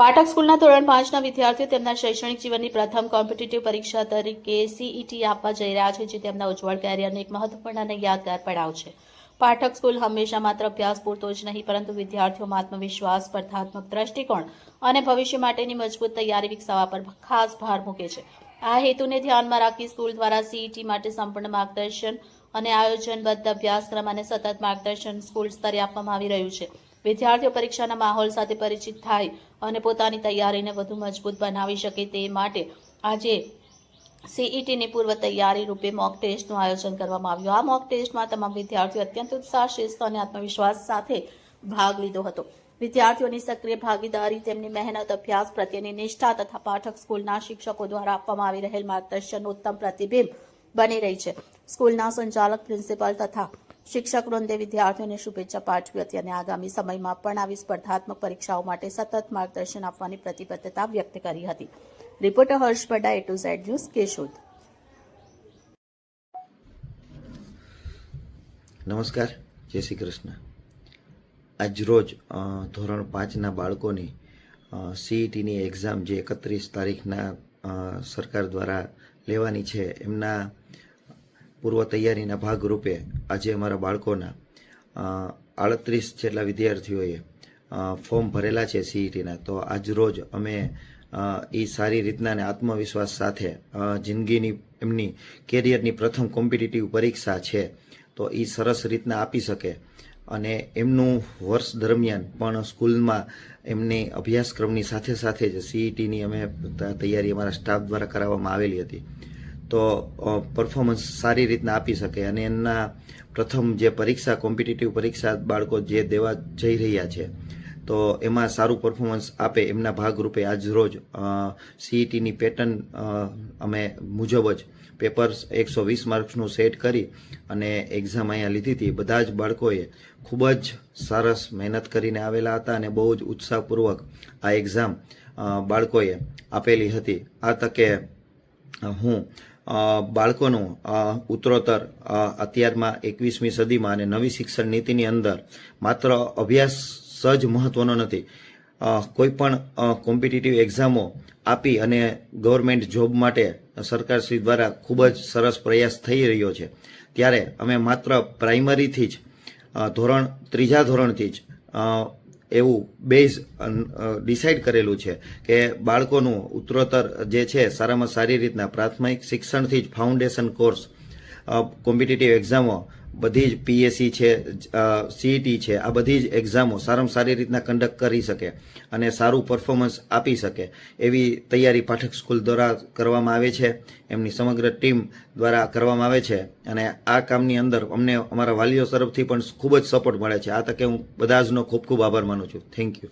પાઠક સ્કૂલના ધોરણ પાંચના વિદ્યાર્થીઓ તેમના શૈક્ષણિક જીવનની પ્રથમ કોમ્પિટિટિવ પરીક્ષા તરીકે સીઈટી આપવા જઈ રહ્યા છે, જે તેમના ઉજ્જવળ કેરિયરનો એક મહત્વપૂર્ણ અને યાદગાર પડાવ છે. પાઠક સ્કૂલ હંમેશા માત્ર અભ્યાસ પૂરતો જ નહીં, પરંતુ વિદ્યાર્થીઓમાં આત્મવિશ્વાસ, સ્પર્ધાત્મક દ્રષ્ટિકોણ અને ભવિષ્ય માટેની મજબૂત તૈયારી વિકસાવવા પર ખાસ ભાર મૂકે છે. આ હેતુને ધ્યાનમાં રાખી સ્કૂલ દ્વારા સીઈટી માટે સંપૂર્ણ માર્ગદર્શન અને આયોજનબદ્ધ અભ્યાસક્રમ અને સતત માર્ગદર્શન સ્કૂલ સ્તરે આપવામાં આવી રહ્યું છે. વિદ્યાર્થીઓ પરીક્ષાના માહોલ સાથે પરિચિત થાય અને પોતાની તૈયારીને વધુ મજબૂત બનાવી શકે તે માટે આજે સીઈટીની પૂર્વ તૈયારી રૂપે મોક ટેસ્ટનું આયોજન કરવામાં આવ્યું. આ મોક ટેસ્ટમાં તમામ વિદ્યાર્થીઓ અત્યંત ઉત્સાહ, શિસ્ત અને આત્મવિશ્વાસ સાથે ભાગ લીધો હતો. વિદ્યાર્થીઓની સક્રિય ભાગીદારી, તેમની મહેનત, અભ્યાસ પ્રત્યેની નિષ્ઠા તથા પાઠક સ્કૂલના શિક્ષકો દ્વારા આપવામાં આવી રહેલ માર્ગદર્શનનું ઉત્તમ પ્રતિબિંબ બની રહી છે. સ્કૂલના સંચાલક, પ્રિન્સિપાલ તથા શિક્ષક વૃંદે વિદ્યાર્થીઓને શુભેચ્છા પાઠવી હતી અને આગામી સમયમાં પણ આવી સ્પર્ધાત્મક પરીક્ષાઓ માટે સતત માર્ગદર્શન આપવાની પ્રતિબદ્ધતા વ્યક્ત કરી હતી. Reporter Harsh Pada A to Z news, Keshod. નમસ્કાર, જય શ્રી કૃષ્ણ. આજ રોજ ધોરણ પાંચના બાળકોની સીઈટીની એક્ઝામ જે એકત્રીસ તારીખના સરકાર દ્વારા લેવાની છે, એમના પૂર્વ તૈયારીના ભાગરૂપે આજે અમારા બાળકોના આડત્રીસ જેટલા વિદ્યાર્થીઓએ ફોર્મ ભરેલા છે સીઈટીના તો આજ રોજ અમે એ સારી રીતના અને આત્મવિશ્વાસ સાથે જિંદગીની એમની કેરિયરની પ્રથમ કોમ્પિટિટિવ પરીક્ષા છે, તો એ સરસ રીતના આપી શકે. અને એમનું વર્ષ દરમિયાન પણ સ્કૂલમાં એમની અભ્યાસક્રમની સાથે સાથે જ સીઈટીની અમે તૈયારી અમારા સ્ટાફ દ્વારા કરાવવામાં આવેલી હતી. તો પરફોર્મન્સ સારી રીતના આપી શકે અને એમના પ્રથમ જે પરીક્ષા કોમ્પિટિટિવ પરીક્ષા બાળકો જે દેવા જઈ રહ્યા છે, તો એમાં સારું પરફોર્મન્સ આપે એમના ભાગરૂપે આજ રોજ. સીઈટીની પેટર્ન અમે મુજબ જ પેપર્સ એકસો વીસ માર્ક્સનું સેટ કરી અને એક્ઝામ અહીંયા લીધી હતી. બધા જ બાળકોએ ખૂબ જ સરસ મહેનત કરીને આવેલા હતા અને બહુ જ ઉત્સાહપૂર્વક આ એક્ઝામ બાળકોએ આપેલી હતી. આ તકે હું બાળકોનું ઉત્તરોત્તર અત્યારમાં એકવીસમી સદીમાં અને નવી શિક્ષણ નીતિની અંદર માત્ર અભ્યાસ સજ મહત્વનો નથી. કોઈ પણ કોમ્પિટિટિવ એક્ઝામો આપી અને ગવર્મેન્ટ જોબ માટે સરકારશ્રી દ્વારા ખૂબ જ સરસ પ્રયાસ થઈ રહ્યો છે. ત્યારે અમે માત્ર પ્રાઇમરીથી જ ધોરણ, ત્રીજા ધોરણથી જ એવું બેઝ ડિસાઇડ કરેલું છે કે બાળકોનું ઉત્તરોત્તર જે છે સારામાં સારી રીતના પ્રાથમિક શિક્ષણથી જ ફાઉન્ડેશન કોર્સ કોમ્પિટિટિવ એક્ઝામો બધી જ પીએસસી છે સીઈટી છે, આ બધી જ એક્ઝામો સારામાં સારી રીતના કન્ડક્ટ કરી શકે અને સારું પરફોર્મન્સ આપી શકે એવી તૈયારી પાઠક સ્કૂલ દ્વારા કરવામાં આવે છે. એમની સમગ્ર ટીમ દ્વારા કરવામાં આવે છે અને આ કામની અંદર અમને અમારા વાલીઓ તરફથી પણ ખૂબ જ સપોર્ટ મળે છે. આ તકે હું બધા જનો ખૂબ ખૂબ આભાર માનું છું. Thank you